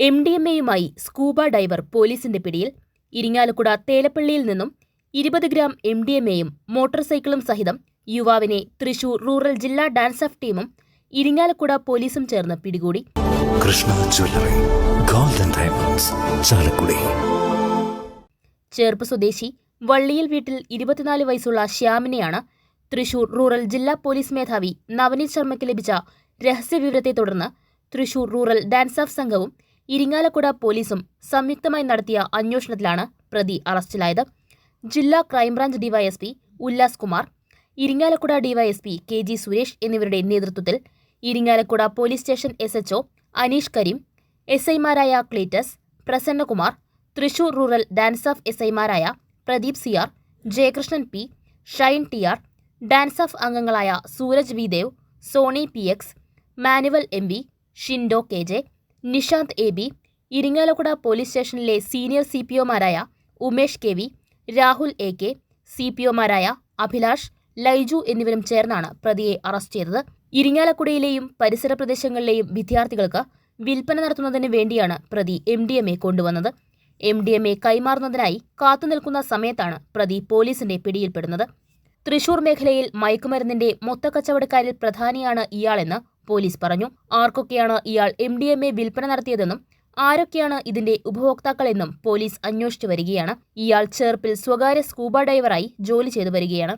M D M എയുമായി scuba diver പോലീസിന്റെ പിടിയിൽ ഇരിങ്ങാലക്കുട തേലപ്പള്ളിയിൽ നിന്നും ഇരുപത് ഗ്രാം എം ഡി എം എയും മോട്ടോർ സൈക്കിളും സഹിതം യുവാവിനെ തൃശൂർ റൂറൽ ജില്ലാ ഡാൻസ് ഓഫ് ടീമും ഇരിങ്ങാലക്കുട പോലീസും ചേർന്ന് പിടികൂടി. Krishna jewellery golden diamonds Chalakudy. Cherpu സ്വദേശി വള്ളിയിൽ വീട്ടിൽ ഇരുപത്തിനാല് വയസ്സുള്ള ശ്യാമിനെയാണ് തൃശൂർ റൂറൽ ജില്ലാ പോലീസ് മേധാവി നവനീത് ശർമ്മയ്ക്ക് ലഭിച്ച രഹസ്യവിവരത്തെ തുടർന്ന് തൃശൂർ റൂറൽ ഡാൻസ് ഓഫ് സംഘവും ഇരിങ്ങാലക്കുട പോലീസും സംയുക്തമായി നടത്തിയ അന്വേഷണത്തിലാണ് പ്രതി അറസ്റ്റിലായത്. ജില്ലാ crime branch DYSP Ullas Kumar Irinjalakuda DYSP K G Suresh എന്നിവരുടെ നേതൃത്വത്തിൽ Irinjalakuda police station S HO Aneesh Kareem S ഐമാരായ Cletus Prasannakumar Thrissur rural DANSAF S ഐമാരായ Pradeep C R Jayakrishnan P Shine T R DANSAF അംഗങ്ങളായ Sooraj V Dev Soni P X Manuel M V Shindo K J Nishanth A B Irinjalakuda police സ്റ്റേഷനിലെ senior C P ഒമാരായ Umesh K V Rahul A K C P ഒമാരായ Abhilash Laiju എന്നിവരും ചേർന്നാണ് പ്രതിയെ arrest ചെയ്തത്. ഇരിങ്ങാലക്കുടയിലെയും പരിസര പ്രദേശങ്ങളിലെയും വിദ്യാർത്ഥികൾക്ക് വിൽപ്പന നടത്തുന്നതിന് വേണ്ടിയാണ് പ്രതി എം ഡി എം എ കൊണ്ടുവന്നത്. എം ഡി എം എ കൈമാറുന്നതിനായി കാത്തുനിൽക്കുന്ന സമയത്താണ് പ്രതി പോലീസിന്റെ പിടിയിൽപ്പെടുന്നത്. തൃശൂർ മേഖലയിൽ മയക്കുമരുന്നിന്റെ മൊത്തക്കച്ചവടക്കാരിൽ പ്രധാനിയാണ് ഇയാളെന്ന് പോലീസ് പറഞ്ഞു ആർക്കൊക്കെയാണ് ഇയാൾ എം ഡി എം എ വിൽപ്പന നടത്തിയതെന്നും ആരൊക്കെയാണ് ഇതിന്റെ ഉപഭോക്താക്കളെന്നും പോലീസ് അന്വേഷിച്ചു വരികയാണ്. ഇയാൾ ചേർപ്പിൽ സ്വകാര്യ സ്കൂബ ഡൈവറായി ജോലി ചെയ്തു വരികയാണ്.